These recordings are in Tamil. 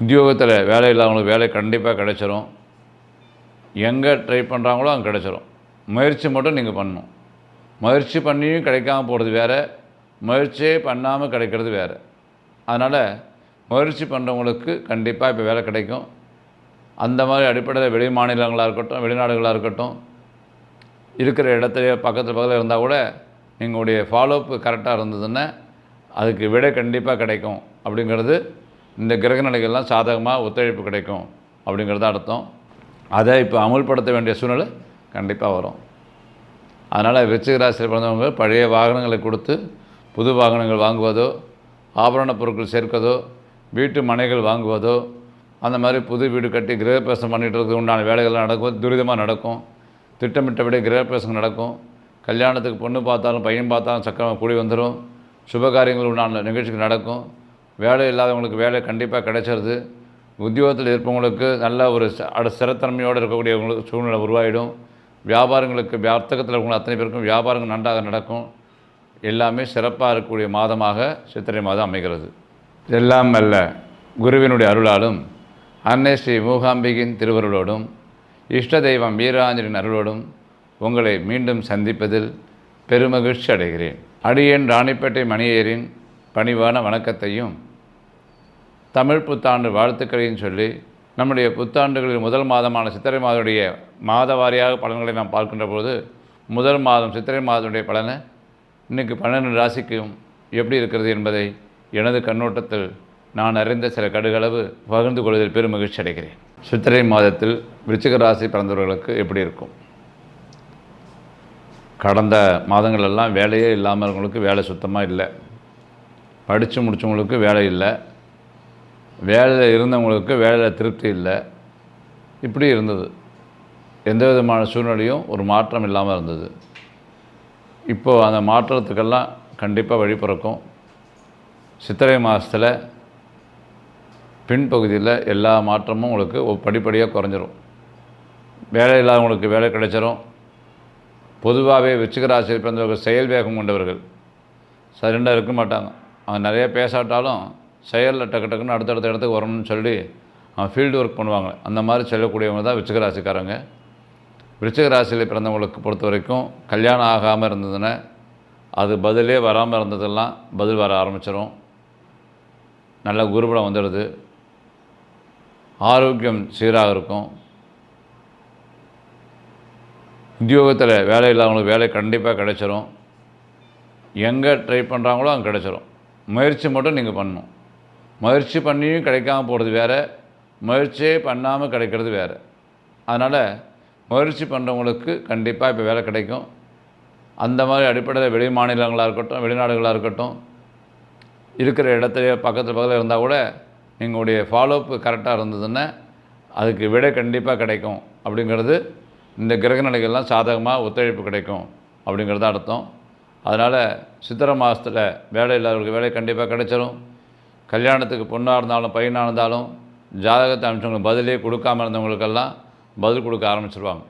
உத்தியோகத்தில் வேலை இல்லாதவங்களுக்கு வேலை கண்டிப்பாக கிடைச்சிரும். எங்கே ட்ரை பண்ணுறாங்களோ அங்கே கிடைச்சிரும். முயற்சி மட்டும் நீங்கள் பண்ணணும். முயற்சி பண்ணியும் கிடைக்காம போகிறது வேறு முயற்சியே பண்ணாமல் கிடைக்கிறது வேறு. அதனால் முயற்சி பண்ணுறவங்களுக்கு கண்டிப்பாக இப்போ வேலை கிடைக்கும். அந்த மாதிரி அடிப்படையில் வெளி மாநிலங்களாக இருக்கட்டும் வெளிநாடுகளாக இருக்கட்டும் இருக்கிற இடத்துல பக்கத்தில் பக்கத்தில் இருந்தால் கூட எங்களுடைய ஃபாலோஅப் கரெக்டாக இருந்ததுன்னா அதுக்கு விடை கண்டிப்பாக கிடைக்கும் அப்படிங்கிறது இந்த கிரக நிலைகள்லாம் சாதகமாக ஒத்துழைப்பு கிடைக்கும் அப்படிங்கிறது அர்த்தம். அதை இப்போ அமுல்படுத்த வேண்டிய சூழ்நிலை கண்டிப்பாக வரும். அதனால் விருச்சிகராசியில் பிறந்தவங்க பழைய வாகனங்களை கொடுத்து புது வாகனங்கள் வாங்குவதோ ஆபரண பொருட்கள் சேர்க்கதோ வீட்டு மனைகள் வாங்குவதோ அந்த மாதிரி புது வீடு கட்டி கிரகப்பிரசம் பண்ணிகிட்டு இருக்கிறது உண்டான வேலைகள்லாம் நடக்கும் துரிதமாக நடக்கும். திட்டமிட்டபடி கிரகப்பிரசம் நடக்கும். கல்யாணத்துக்கு பொண்ணு பார்த்தாலும் பையன் பார்த்தாலும் சக்கரமாக கூடி வந்துடும் சுபகாரியங்கள் உண்டான நிகழ்ச்சிகள் நடக்கும். வேலை இல்லாதவங்களுக்கு வேலை கண்டிப்பாக கிடைச்சிருது. உத்தியோகத்தில் இருப்பவங்களுக்கு நல்ல ஒரு அட ஸ்திரத்தன்மையோடு இருக்கக்கூடியவங்களுக்கு சூழ்நிலை உருவாகிடும் வியாபாரங்களுக்கு வர்த்தகத்தில் இருக்கவங்க அத்தனை பேருக்கும் வியாபாரங்கள் நன்றாக நடக்கும். எல்லாமே சிறப்பாக இருக்கக்கூடிய மாதமாக சித்திரை மாதம் அமைகிறது. எல்லாம் அல்ல குருவினுடைய அருளாலும் அன்னை ஸ்ரீ மூகாம்பிகின் திருவருளோடும் இஷ்ட தெய்வம் வீராஞ்சலின் அருளோடும் உங்களை மீண்டும் சந்திப்பதில் பெருமகிழ்ச்சி அடைகிறேன். அடியேன் ராணிப்பேட்டை மணியேரின் பணிவான வணக்கத்தையும் தமிழ் புத்தாண்டு வாழ்த்துக்களையும் சொல்லி நம்முடைய புத்தாண்டுகளில் முதல் மாதமான சித்திரை மாதனுடைய மாத வாரியாக பலன்களை நாம் பார்க்கின்ற போது முதல் மாதம் சித்திரை மாதனுடைய பலனை இன்றைக்கு பன்னெண்டு ராசிக்கும் எப்படி இருக்கிறது என்பதை எனது கண்ணோட்டத்தில் நான் அறிந்த சில கடுகளவு பகிர்ந்து கொள்வதில் பெரும் மகிழ்ச்சி அடைகிறேன். சித்திரை மாதத்தில் விருச்சிக ராசி பிறந்தவர்களுக்கு எப்படி இருக்கும்? கடந்த மாதங்களெல்லாம் வேலையே இல்லாமல் வேலை சுத்தமாக இல்லை. படித்து முடித்தவங்களுக்கு வேலை இல்லை. வேலையில் இருந்தவங்களுக்கு வேலையில் திருப்தி இல்லை. இப்படி இருந்தது. எந்த விதமான சூழ்நிலையும் ஒரு மாற்றம் இல்லாமல் இருந்தது. இப்போது அந்த மாற்றத்துக்கெல்லாம் கண்டிப்பாக வழி பிறக்கும். சித்திரை மாதத்தில் பின்பகுதியில் எல்லா மாற்றமும் உங்களுக்கு படிப்படியாக குறைஞ்சிரும். வேலை இல்லாதவங்களுக்கு வேலை கிடைச்சிரும். பொதுவாகவே விருச்சிக பிறந்தவர்கள் செயல் வேகம் கொண்டவர்கள். சைலண்டாக இருக்க மாட்டாங்க. அவங்க நிறைய பேசாட்டாலும் செயலில் டக்கு டக்குன்னு அடுத்தடுத்த இடத்துக்கு வரணும்னு சொல்லி ஃபீல்டு ஒர்க் பண்ணுவாங்க. அந்த மாதிரி செல்லக்கூடியவங்க தான் விருச்சிக ராசிக்காரங்க. விருச்சிக ராசியில் பிறந்தவங்களுக்கு பொறுத்த வரைக்கும் கல்யாணம் ஆகாமல் இருந்ததுன்னா அது பதிலே வராமல் இருந்ததெல்லாம் பதில் வர ஆரம்பிச்சிடும் நல்ல குருபலம் வந்துடுது. ஆரோக்கியம் சீராக இருக்கும். உத்தியோகத்தில் வேலை இல்லாதவங்களுக்கு வேலை கண்டிப்பாக கிடைச்சிரும். எங்கே ட்ரை பண்ணுறாங்களோ அங்கே கிடைச்சிரும். முயற்சி மட்டும் நீங்கள் பண்ணணும். முயற்சி பண்ணியும் கிடைக்காம போகிறது வேறு முயற்சியே பண்ணாமல் கிடைக்கிறது வேறு. அதனால் முயற்சி பண்ணுறவங்களுக்கு கண்டிப்பாக இப்போ வேலை கிடைக்கும். அந்த மாதிரி அடிப்படையில் வெளி மாநிலங்களாக இருக்கட்டும் வெளிநாடுகளாக இருக்கட்டும் இருக்கிற இடத்துல பக்கத்தில் பக்கத்தில் இருந்தால் கூட எங்களுடைய ஃபாலோஅப் கரெக்டாக இருந்ததுன்னா அதுக்கு விடை கண்டிப்பாக கிடைக்கும். அப்படிங்கிறது இந்த கிரக நிலைகள்லாம் சாதகமாக ஒத்துழைப்பு கிடைக்கும் அப்படிங்கிறது அர்த்தம். அதனால் சித்திரை மாதத்தில் வேலை இல்லாதவர்களுக்கு வேலை கண்டிப்பாக கிடைச்சிரும். கல்யாணத்துக்கு பொண்ணாக இருந்தாலும் பையனாக இருந்தாலும் ஜாதகத்தை அனுப்பிச்சவங்களுக்கு பதிலே கொடுக்காம இருந்தவங்களுக்கெல்லாம் பதில் கொடுக்க ஆரம்பிச்சிருவாங்க.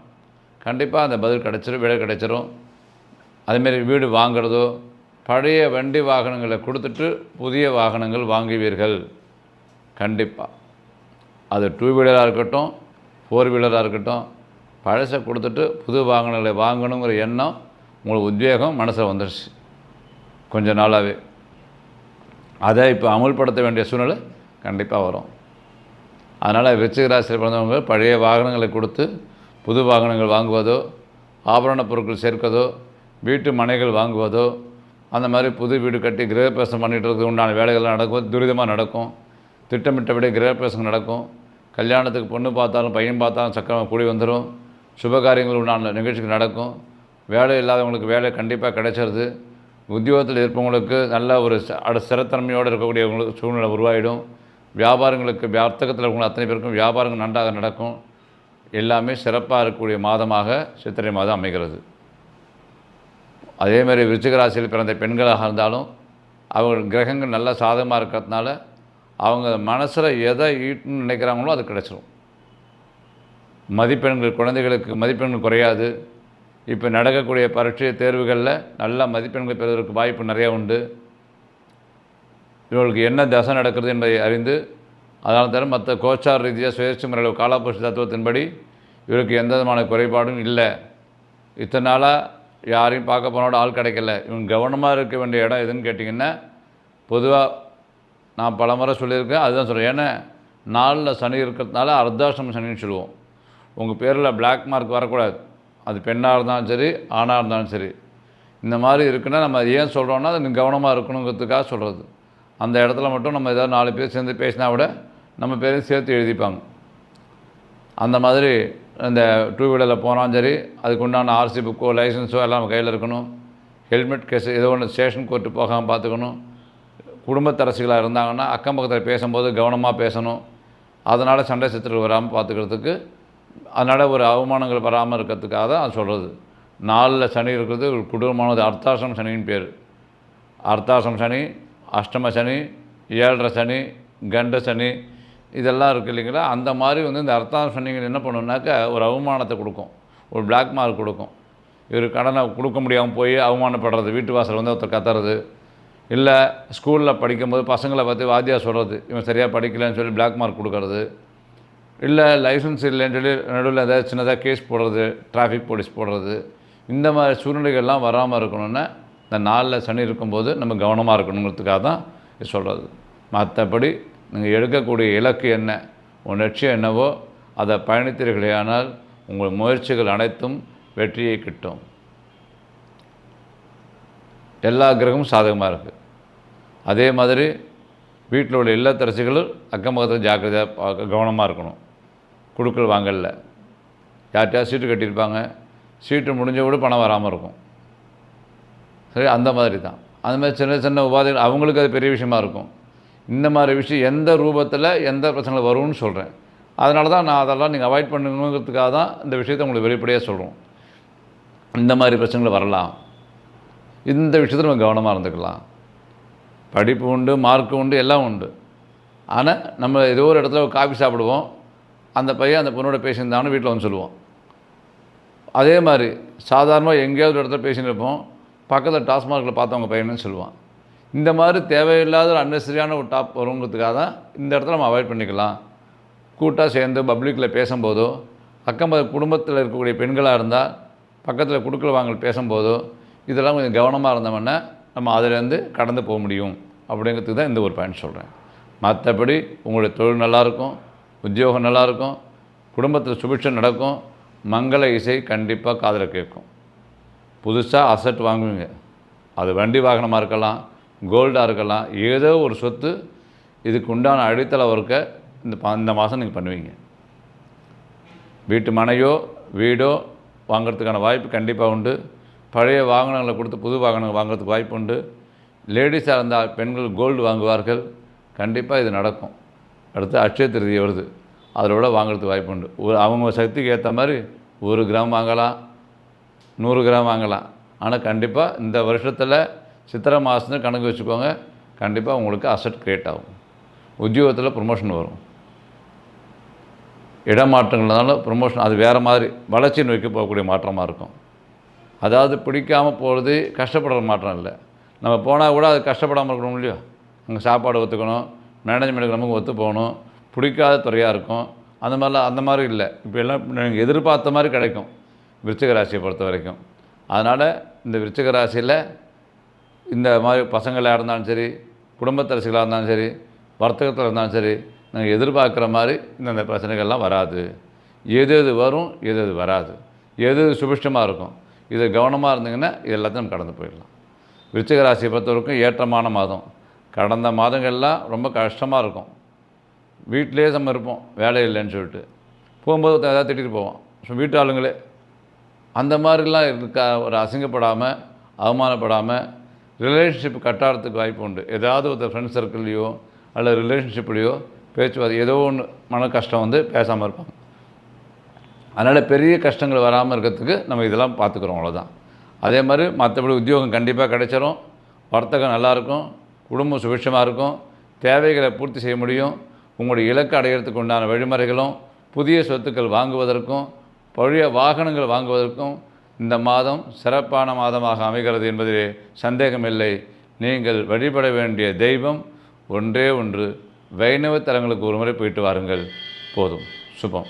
கண்டிப்பாக அந்த பதில் கிடச்சிரும் விடை கிடைச்சிரும். அதுமாரி வீடு வாங்குறதோ பழைய வண்டி வாகனங்களை கொடுத்துட்டு புதிய வாகனங்கள் வாங்குவீர்கள். கண்டிப்பாக அது டூ வீலராக இருக்கட்டும் ஃபோர் வீலராக இருக்கட்டும் பழசை கொடுத்துட்டு புது வாகனங்களை வாங்கணுங்கிற எண்ணம் உங்களுக்கு உத்வேகம் மனசில் வந்துடுச்சு கொஞ்ச நாளாகவே அதை இப்போ அமுல்படுத்த வேண்டிய சூழ்நிலை கண்டிப்பாக வரும். அதனால் விருச்சிக ராசியில் பிறந்தவங்க பழைய வாகனங்களை கொடுத்து புது வாகனங்கள் வாங்குவதோ ஆபரண பொருட்கள் சேர்க்கதோ வீட்டு மனைகள் வாங்குவதோ அந்த மாதிரி புது வீடு கட்டி கிரகப்பிரசம் பண்ணிட்டு இருக்கிறது உண்டான வேலைகள்லாம் நடக்கும் துரிதமாக நடக்கும். திட்டமிட்டபடி கிரகப்பிரசம் நடக்கும். கல்யாணத்துக்கு பொண்ணு பார்த்தாலும் பையன் பார்த்தாலும் சக்கரமாக கூடி வந்துடும் சுபகாரியங்கள் உண்டான நிகழ்ச்சிகள் நடக்கும். வேலை இல்லாதவங்களுக்கு வேலை கண்டிப்பாக கிடைச்சிருது. உத்தியோகத்தில் இருப்பவங்களுக்கு நல்ல ஒரு ச- ஸ்திரத்தன்மையோடு இருக்கக்கூடியவங்களுக்கு சூழ்நிலை உருவாகிடும் வியாபாரங்களுக்கு வர்த்தகத்தில் இருக்கவங்க அத்தனை பேருக்கும் வியாபாரங்கள் நன்றாக நடக்கும். எல்லாமே சிறப்பாக இருக்கக்கூடிய மாதமாக சித்திரை மாதம் அமைகிறது. அதே மாதிரி பிறந்த பெண்களாக இருந்தாலும் அவங்க கிரகங்கள் நல்ல சாதகமாக இருக்கிறதுனால அவங்க மனசில் எதை ஈட்டுன்னு நினைக்கிறாங்களோ அது கிடச்சிரும். மதிப்பெண்கள் குழந்தைகளுக்கு மதிப்பெண்கள் குறையாது. இப்போ நடக்கக்கூடிய பரீட்சை தேர்வுகளில் நல்ல மதிப்பெண்கள் பெறுவதற்கு வாய்ப்பு நிறையா உண்டு. இவர்களுக்கு என்ன தசை நடக்கிறது என்பதை அறிந்து அதனால் தவிர மற்ற கோச்சார் ரீதியாக சுயேட்சை முறையில் காலாபுருஷ தத்துவத்தின்படி இவருக்கு எந்த விதமான குறைபாடும் இல்லை. இத்தனை நாளாக யாரையும் பார்க்க போனோட ஆள் கிடைக்கல. இவங்க கவனமாக இருக்க வேண்டிய இடம் எதுன்னு கேட்டிங்கன்னா பொதுவாக நான் பல முறை சொல்லியிருக்கேன் அதுதான் சொல்கிறேன் ஏன்னா நாளில் சனி இருக்கிறதுனால அர்த்தாசிரம சனின்னு சொல்லுவோம். உங்கள் பேரில் பிளாக் மார்க் வரக்கூடாது. அது பெண்ணாக இருந்தாலும் சரி ஆணாக இருந்தாலும் சரி. இந்த மாதிரி இருக்குன்னா நம்ம அது ஏன் சொல்கிறோன்னா அது கவனமாக இருக்கணுங்கிறதுக்காக சொல்கிறது அந்த இடத்துல மட்டும் நம்ம ஏதாவது நாலு பேர் சேர்ந்து பேசினா விட நம்ம பேரையும் சேர்த்து எழுதிப்பாங்க. அந்த மாதிரி இந்த டூ வீலரில் போனாலும் சரி அதுக்கு உண்டான ஆர்சி புக்கோ லைசன்ஸோ எல்லாம் நம்ம கையில் இருக்கணும். ஹெல்மெட் கேஸ் ஏதோ ஒன்று ஸ்டேஷன் கோர்ட்டு போகாமல் பார்த்துக்கணும். குடும்பத்தரசிகளாக இருந்தாங்கன்னா அக்கம் பக்கத்தில் பேசும்போது கவனமாக பேசணும். அதனால் சண்டை சச்சரவு வராமல் பார்த்துக்கிறதுக்கு அதனால் ஒரு அவமானங்கள் வராமல் இருக்கிறதுக்காக தான் அது சொல்கிறது. நாலில் சனி இருக்கிறது ஒரு கொடூரமானது அர்த்தாசம் சனின்னு பேர். அர்த்தாசம் சனி அஷ்டம சனி ஏழரை சனி கண்ட சனி இதெல்லாம் இருக்குது இல்லைங்களா? அந்த மாதிரி வந்து இந்த அர்த்தாசம் சனிகள் என்ன பண்ணுன்னாக்கா ஒரு அவமானத்தை கொடுக்கும். ஒரு பிளாக் மார்க் கொடுக்கும். இவர் கடனை கொடுக்க முடியாமல் போய் அவமானப்படுறது. வீட்டு வாசல் வந்து ஒருத்தர் கத்துறது. இல்லை ஸ்கூலில் படிக்கும்போது பசங்களை பார்த்து வாத்தியாக சொல்கிறது. இவன் சரியாக படிக்கலைன்னு சொல்லி பிளாக் மார்க் கொடுக்கறது. இல்லை லைசன்ஸ் இல்லைன்னு சொல்லி நடுவில் ஏதாவது சின்னதாக கேஸ் போடுறது டிராஃபிக் போலீஸ் போடுறது இந்த மாதிரி சூழ்நிலைகள்லாம் வராமல் இருக்கணும்னா இந்த நாளில் சனி இருக்கும்போது நம்ம கவனமாக இருக்கணுங்கிறதுக்காக தான் இது சொல்கிறது மற்றபடி நீங்கள் எடுக்கக்கூடிய இலக்கு என்ன உங்கள் லட்சியம் என்னவோ அதை பயணித்தீர்களேயானால் உங்கள் முயற்சிகள் அனைத்தும் வெற்றியை கிட்டும். எல்லா கிரகமும் சாதகமாக இருக்குது அதே மாதிரி வீட்டில் உள்ள இல்லத்தரசிகளும் அக்கம் பக்கத்தில் ஜாக்கிரதையாக பார்க்க கவனமாக இருக்கணும். கொடுக்கல் வாங்கல யார்கிட்டயா சீட்டு கட்டியிருப்பாங்க? சீட்டு முடிஞ்ச விட பணம் வராமல் இருக்கும். சரி அந்த மாதிரி தான். அந்த மாதிரி சின்ன சின்ன உபாதைகள் அவங்களுக்கு அது பெரிய விஷயமா இருக்கும். இந்த மாதிரி விஷயம் எந்த ரூபத்தில் எந்த பிரச்சனை வரும்னு சொல்கிறேன் அதனால தான் நான் அதெல்லாம் நீங்கள் அவாய்ட் பண்ணணுங்கிறதுக்காக தான் இந்த விஷயத்தை உங்களுக்கு வெளிப்படையாக சொல்கிறோம் இந்த மாதிரி பிரச்சனைகள் வரலாம். இந்த விஷயத்தில் நம்ம கவனமாக இருந்துக்கலாம். படிப்பு உண்டு மார்க்கு உண்டு எல்லாம் உண்டு. ஆனால் நம்ம ஏதோ ஒரு இடத்துல காஃபி சாப்பிடுவோம். அந்த பையன் அந்த பொண்ணோட பேசியிருந்தான்னு வீட்டில் வந்து சொல்லுவோம். அதே மாதிரி சாதாரணமாக எங்கேயாவது ஒரு இடத்துல பேசின்னு இருப்போம். பக்கத்தில் டாஸ்மார்க்கில் பார்த்தவங்க பையனுன்னு சொல்லுவான். இந்த மாதிரி தேவையில்லாத ஒரு அன்னெசரியான ஒரு டாப் வருங்கிறதுக்காக தான் இந்த இடத்துல நம்ம அவாய்ட் பண்ணிக்கலாம். கூட்டாக சேர்ந்து பப்ளிக்கில் பேசும்போதோ அக்கம் பக்க குடும்பத்தில் இருக்கக்கூடிய பெண்களாக இருந்தால் பக்கத்தில் குடுக்கல் வாங்கல் பேசும்போதோ இதெல்லாம் கொஞ்சம் கவனமாக இருந்தோம்னா நம்ம அதிலேருந்து கடந்து போக முடியும். அப்படிங்கிறதுக்கு தான் இந்த ஒரு பாயிண்ட் சொல்கிறேன் மற்றபடி உங்களுடைய தொழில் நல்லாயிருக்கும் உத்தியோகம் நல்லாயிருக்கும் குடும்பத்தில் சுபிட்சம் நடக்கும் மங்கள இசை கண்டிப்பாக காதில் கேட்கும். புதுசாக அசட் வாங்குவீங்க. அது வண்டி வாகனமாக இருக்கலாம் கோல்டாக இருக்கலாம் ஏதோ ஒரு சொத்து இதுக்கு உண்டான அடித்தள ஒர்க்கை இந்த இந்த மாதம் நீங்கள் பண்ணுவீங்க. வீட்டு மனையோ வீடோ வாங்கிறதுக்கான வாய்ப்பு கண்டிப்பாக உண்டு. பழைய வாகனங்களை கொடுத்து புது வாகனங்கள் வாங்குறதுக்கு வாய்ப்பு உண்டு. லேடிஸாக இருந்தால் பெண்கள் கோல்டு வாங்குவார்கள். கண்டிப்பாக இது நடக்கும். அடுத்து அட்சய திருதி வருது. அதோட வாங்குறதுக்கு வாய்ப்பு உண்டு ஒரு அவங்க சக்திக்கு ஏற்ற மாதிரி ஒரு கிராம் வாங்கலாம் நூறு கிராம் வாங்கலாம். ஆனால் கண்டிப்பாக இந்த வருஷத்தில் சித்திரை மாதம்னு கணக்கு வச்சுக்கோங்க. கண்டிப்பாக உங்களுக்கு அசட் கிரியேட் ஆகும். உத்தியோகத்தில் ப்ரொமோஷன் வரும். இடமாற்றங்கள்னால ப்ரொமோஷன் அது வேறு மாதிரி வளர்ச்சி நோக்கி போகக்கூடிய மாற்றமாக இருக்கும். அதாவது பிடிக்காமல் போகிறது கஷ்டப்படுற மாற்றம் இல்லை. நம்ம போனால் கூட அது கஷ்டப்படாமல் இருக்கணும் இல்லையோ? அங்கே சாப்பாடு ஒத்துக்கணும். மேனேஜ்மெண்ட்டுக்கு நமக்கு ஒத்து போகணும். பிடிக்காத துறையாக இருக்கும். அந்த மாதிரிலாம் அந்த மாதிரி இல்லை. இப்போ எல்லாம் நீங்கள் எதிர்பார்த்த மாதிரி கிடைக்கும். விருச்சிக ராசியை பொறுத்த வரைக்கும். அதனால் இந்த விருச்சிக ராசியில் இந்த மாதிரி பசங்களாக இருந்தாலும் சரி குடும்பத்தரசிகளாக இருந்தாலும் சரி வர்த்தகத்தில் இருந்தாலும் சரி நாங்கள் எதிர்பார்க்குற மாதிரி இந்தந்த பிரச்சனைகள்லாம் வராது. எது எது வரும் எது எது வராது. எது எது சுபிஷ்டமாக இருக்கும். இதை கவனமாக இருந்தீங்கன்னா இது எல்லாத்தையும் நம்ம கடந்து போயிடலாம். விருச்சிக ராசியை பொறுத்தவரைக்கும் ஏற்றமான மாதம். கடந்த மாதங்கள்லாம் ரொம்ப கஷ்டமாக இருக்கும். வீட்டிலே நம்ம இருப்போம். வேலை இல்லைன்னு சொல்லிட்டு. போகும்போது ஏதாவது திட்டிட்டு போவோம். ஸோ வீட்டு ஆளுங்களே. அந்த மாதிரிலாம் இருக்கா ஒரு அசிங்கப்படாமல் அவமானப்படாமல் ரிலேஷன்ஷிப் கட்டாகிறதுக்கு வாய்ப்பு உண்டு. ஏதாவது ஒருத்தர் ஃப்ரெண்ட் சர்க்கிள்லையோ அல்லது ரிலேஷன்ஷிப்லேயோ பேச்சுவார்த்தை ஏதோ ஒன்று மன கஷ்டம் வந்து பேசாமல் இருப்பாங்க. அதனால் பெரிய கஷ்டங்கள் வராமல் இருக்கிறதுக்கு நம்ம இதெல்லாம் பார்த்துக்குறோம் அவ்வளோதான் அதே மாதிரி மற்றபடி உத்தியோகம் கண்டிப்பாக கிடைச்சிரும். வர்த்தகம் நல்லாயிருக்கும் குடும்பம் சுபிட்சமாக இருக்கும். தேவைகளை பூர்த்தி செய்ய முடியும். உங்களுடைய இலக்கு அடையிறதுக்கு உண்டான வழிமுறைகளும் புதிய சொத்துக்கள் வாங்குவதற்கும் பழைய வாகனங்கள் வாங்குவதற்கும் இந்த மாதம் சிறப்பான மாதமாக அமைகிறது என்பதிலே சந்தேகமில்லை நீங்கள் வழிபட வேண்டிய தெய்வம் ஒன்றே ஒன்று. வைணவ தலங்களுக்கு ஒரு முறை போயிட்டு வாருங்கள். போதும். சுபம்.